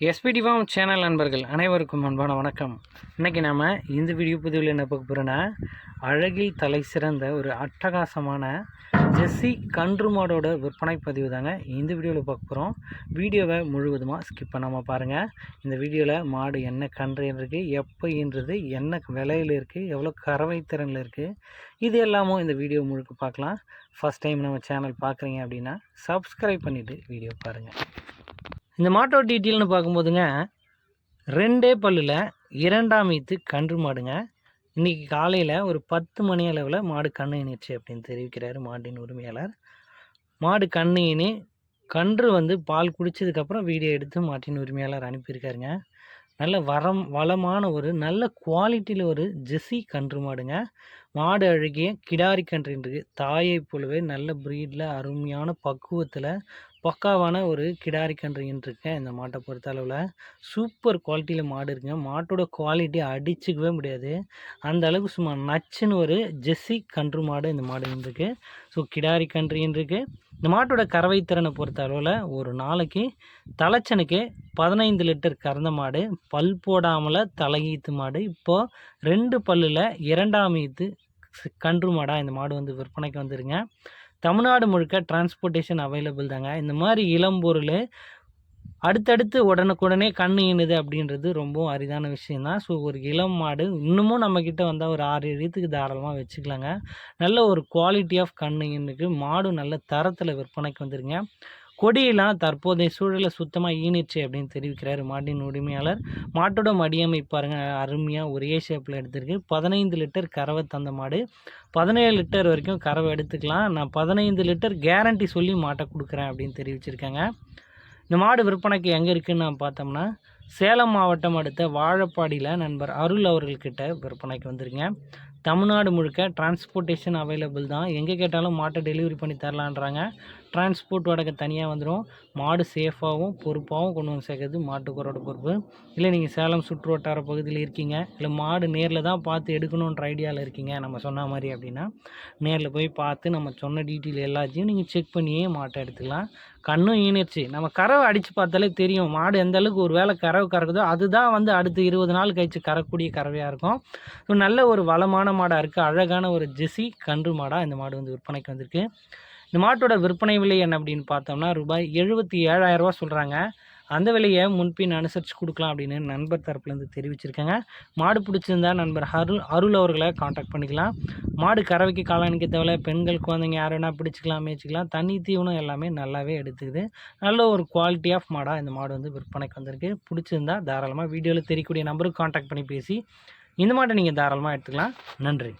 SPD form channel நண்பர்கள் அனைவருக்கும் அன்பான வணக்கம். இன்றைக்கி நாம் இந்த வீடியோ பதிவில் என்ன பார்க்க போகிறோன்னா அழகில் தலை சிறந்த ஒரு அட்டகாசமான ஜெஸ்ஸி கன்று மாடோட விற்பனை பதிவு தாங்க இந்த வீடியோவில் பார்க்க போகிறோம் வீடியோவை முழுவதுமாக ஸ்கிப் பண்ணாமல் பாருங்கள் இந்த வீடியோவில் மாடு என்ன கன்று இருக்குது எப்போ ஈன்றது என்ன விலையில் இருக்குது எவ்வளோ கறவை திறனில் இருக்குது இது எல்லாமும் இந்த வீடியோ முழுக்க பார்க்கலாம். ஃபஸ்ட் டைம் நம்ம சேனல் பார்க்குறீங்க அப்படின்னா சப்ஸ்கிரைப் பண்ணிவிட்டு வீடியோ பாருங்கள் இந்த மாட்டோட டீட்டெயில்னு பார்க்கும்போதுங்க ரெண்டே பல்லில் இரண்டாம் ஈத்து கன்று மாடுங்க. இன்றைக்கி காலையில் ஒரு பத்து மணி அளவில் மாடு கண்ணு இணைச்சு அப்படின்னு தெரிவிக்கிறார் மாட்டின் உரிமையாளர். மாடு கண்ணு இணி கன்று வந்து பால் குடித்ததுக்கப்புறம் வீடியோ எடுத்து மாட்டின் உரிமையாளர் அனுப்பியிருக்காருங்க. நல்ல வரம் வளமான ஒரு நல்ல குவாலிட்டியில் ஒரு ஜெஸ்ஸி கன்று மாடுங்க. மாடு அழகிய கிடாரி கன்று தாயை போலவே நல்ல ப்ரீடில் அருமையான பக்குவத்தில் பக்காவான ஒரு கிடாரி கன்றுன்னு இந்த மாட்டை பொறுத்த அளவில். சூப்பர் குவாலிட்டியில் மாடு இருக்குங்க மாட்டோட குவாலிட்டி அடிச்சுக்கவே முடியாது. அந்த அளவுக்கு சும்மா நச்சுன்னு ஒரு ஜெஸ்ஸி கன்று மாடு இந்த மாடு இருக்குது ஸோ கிடாரி கன்றுன்னு இருக்குது இந்த மாட்டோட கறவை திறனை பொறுத்த அளவில் ஒரு நாளைக்கு தலைச்சனுக்கு பதினைந்து லிட்டர் கறந்த மாடு பல் போடாமல் தலையீத்து மாடு. இப்போது ரெண்டு பல்லில் இரண்டாம் ஈத்து கன்று மாடாக இந்த மாடு வந்து விற்பனைக்கு வந்துருங்க. தமிழ்நாடு முழுக்க டிரான்ஸ்போர்ட்டேஷன் அவைலபிள் தாங்க. இந்த மாதிரி இளம்பொருள் அடுத்தடுத்து உடனுக்குடனே கண் ஈனுது அப்படின்றது ரொம்ப அரிதான விஷயந்தான் ஸோ ஒரு இளம் மாடு இன்னமும் நம்மக்கிட்ட வந்தால் ஒரு ஆறு எழுத்துக்கு தாராளமாக வச்சுக்கலாங்க. நல்ல ஒரு குவாலிட்டி ஆஃப் கண் ஈனுக்கு மாடு நல்ல தரத்தில் விற்பனைக்கு வந்துருங்க. கொடியெல்லாம் தற்போதைய சூழலை சுத்தமாக ஈனிச்சு அப்படின்னு தெரிவிக்கிறார் மாட்டின் உரிமையாளர். மாட்டோட மடியமை பாருங்க அருமையாக ஒரே ஷேப்பில் எடுத்திருக்கு. பதினைந்து லிட்டர் கறவை தந்த மாடு. பதினேழு லிட்டர் வரைக்கும் கறவை எடுத்துக்கலாம். நான் பதினைந்து லிட்டர் கேரண்டி சொல்லி மாட்டை கொடுக்குறேன் அப்படின்னு தெரிவிச்சிருக்காங்க. இந்த மாடு விற்பனைக்கு எங்கே இருக்குதுன்னு நான் பார்த்தோம்னா சேலம் மாவட்டம் அடுத்த வாழப்பாடியில் நண்பர் அருள் அவர்கள்கிட்ட விற்பனைக்கு வந்துருங்க தமிழ்நாடு முழுக்க டிரான்ஸ்போர்ட்டேஷன் அவைலபிள் தான். எங்கே கேட்டாலும் மாட்டை டெலிவரி பண்ணி தரலான்றாங்க. டிரான்ஸ்போர்ட் வாடகை தனியாக வந்துடும் மாடு சேஃபாகவும் பொறுப்பாகவும் கொண்டு வந்து சேர்க்கறது மாட்டுக்குறோட பொறுப்பு. இல்லை நீங்கள் சேலம் சுற்று வட்டார பகுதியில் இருக்கீங்க. இல்லை மாடு நேரில் தான் பார்த்து எடுக்கணுன்ற ஐடியாவில் இருக்கீங்க. நம்ம சொன்ன மாதிரி அப்படின்னா நேரில் போய் பார்த்து நம்ம சொன்ன டீட்டெயில் எல்லாத்தையும் நீங்கள் செக் பண்ணியே மாட்டை எடுத்துக்கலாம். கண்ணும் ஈனிருச்சு நம்ம கறவை அடித்து பார்த்தாலே தெரியும். மாடு எந்த அளவுக்கு ஒரு வேளை கறவை கறக்குதோ அதுதான் வந்து அடுத்து இருபது நாள் கழித்து கறக்கூடிய கறவையாக இருக்கும். ஸோ நல்ல ஒரு வளமான மாடாக இருக்குது அழகான ஒரு ஜெசி கன்று மாடாக இந்த மாடு வந்து விற்பனைக்கு வந்திருக்கு. இந்த மாட்டோட விற்பனை விலை என்ன அப்படின்னு பார்த்தோம்னா ரூபாய் எழுபத்தி ஏழாயிரரூபா சொல்கிறாங்க அந்த விலையை முன்பின் அனுசரித்து கொடுக்கலாம் அப்படின்னு நண்பர் தரப்புலேருந்து தெரிவிச்சிருக்காங்க. மாடு பிடிச்சிருந்தா நண்பர் அருள் அருள் அவர்களை காண்டாக்ட் பண்ணிக்கலாம். மாடு கறவைக்கு காலானிக்க தேவையில்ல. பெண்கள் குழந்தைங்க யார் வேணால் பிடிச்சிக்கலாம் மேய்ச்சிக்கலாம். தண்ணி தீவனம் எல்லாமே நல்லாவே எடுத்துக்குது. நல்ல ஒரு குவாலிட்டி ஆஃப் மாடாக இந்த மாடு வந்து விற்பனைக்கு வந்திருக்கு. பிடிச்சிருந்தா தாராளமாக வீடியோவில் தெரியக்கூடிய நம்பருக்கு காண்டாக்ட் பண்ணி பேசி இந்த மாட்டை நீங்கள் தாராளமாக எடுத்துக்கலாம். நன்றி.